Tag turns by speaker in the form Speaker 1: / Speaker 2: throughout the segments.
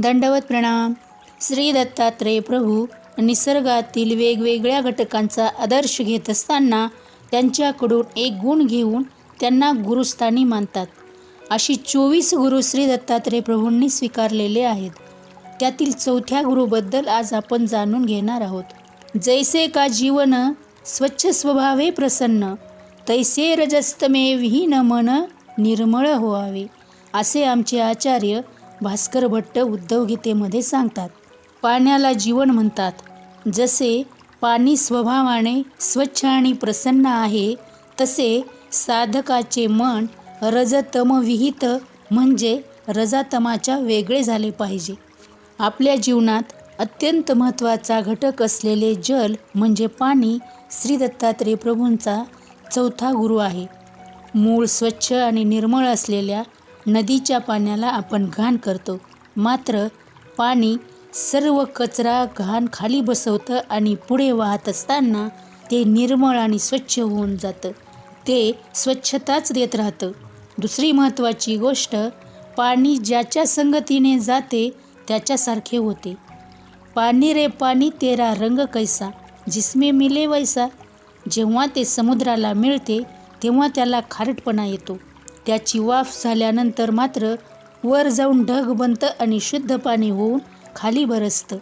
Speaker 1: दंडवत प्रणाम. श्री दत्तात्रेय प्रभू निसर्गातील वेगवेगळ्या घटकांचा आदर्श घेत असताना त्यांच्याकडून एक गुण घेऊन त्यांना गुरुस्थानी मानतात. अशी चोवीस गुरु श्री दत्तात्रेय प्रभूंनी स्वीकारलेले आहेत. त्यातील चौथ्या गुरुबद्दल आज आपण जाणून घेणार आहोत. जैसे का जीवन स्वच्छ स्वभावे प्रसन्न तैसे रजस्तमे विहीन मन निर्मळ व्हावे असे आमचे आचार्य भास्कर भट्ट उद्धव गीतेमध्ये सांगतात पाण्याला जीवन म्हणतात. जसे पाणी स्वभावाने स्वच्छ आणि प्रसन्न आहे तसे साधकाचे मन रजतमविहित म्हणजे रजातमाच्या वेगळे झाले पाहिजे. आपल्या जीवनात अत्यंत महत्त्वाचा घटक असलेले जल म्हणजे पाणी श्री दत्तात्रेय प्रभूंचा चौथा गुरु आहे. मूळ स्वच्छ आणि निर्मळ असलेल्या नदीच्या पाण्याला आपण घाण करतो. मात्र पाणी सर्व कचरा घाण खाली बसवतं आणि पुढे वाहत असताना ते निर्मळ आणि स्वच्छ होऊन जातं. ते स्वच्छताच देत राहतं. दुसरी महत्त्वाची गोष्ट पाणी ज्याच्या संगतीने जाते त्याच्यासारखे होते. पाणी रे पाणी तेरा रंग कैसा जिसमे मिले वैसा. जेव्हा ते समुद्राला मिळते तेव्हा त्याला खारटपणा येतो. त्याची वाफ झाल्यानंतर मात्र वर जाऊन ढग बनतं आणि शुद्ध पाणी होऊन खाली बरसतं.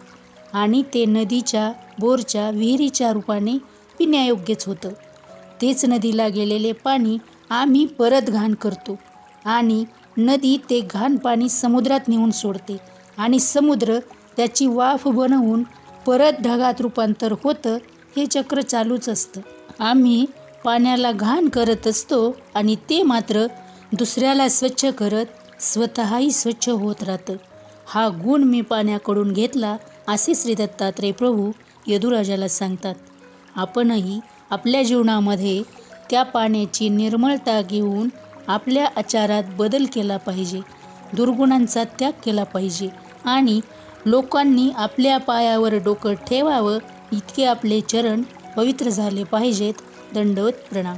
Speaker 1: आणि ते नदीच्या बोरच्या विहिरीच्या रूपाने पिण्यायोग्यच होतं. तेच नदीला गेलेले पाणी आम्ही परत घाण करतो. आणि नदी ते घाण पाणी समुद्रात नेऊन सोडते. आणि समुद्र त्याची वाफ बनवून परत ढगात रूपांतर होतं हे चक्र चालूच असतं. आम्ही पाण्याला घाण करत असतो आणि ते मात्र दुसऱ्याला स्वच्छ करत स्वतःही स्वच्छ होत राहतं. हा गुण मी पाण्याकडून घेतला असे श्री दत्तात्रेय प्रभू यदुराजाला सांगतात. आपणही आपल्या जीवनामध्ये त्या पाण्याची निर्मळता घेऊन आपल्या आचारात बदल केला पाहिजे दुर्गुणांचा त्याग केला पाहिजे आणि लोकांनी आपल्या पायावर डोकं ठेवावं इतके आपले चरण पवित्र झाले पाहिजेत दंडवत प्रणाम.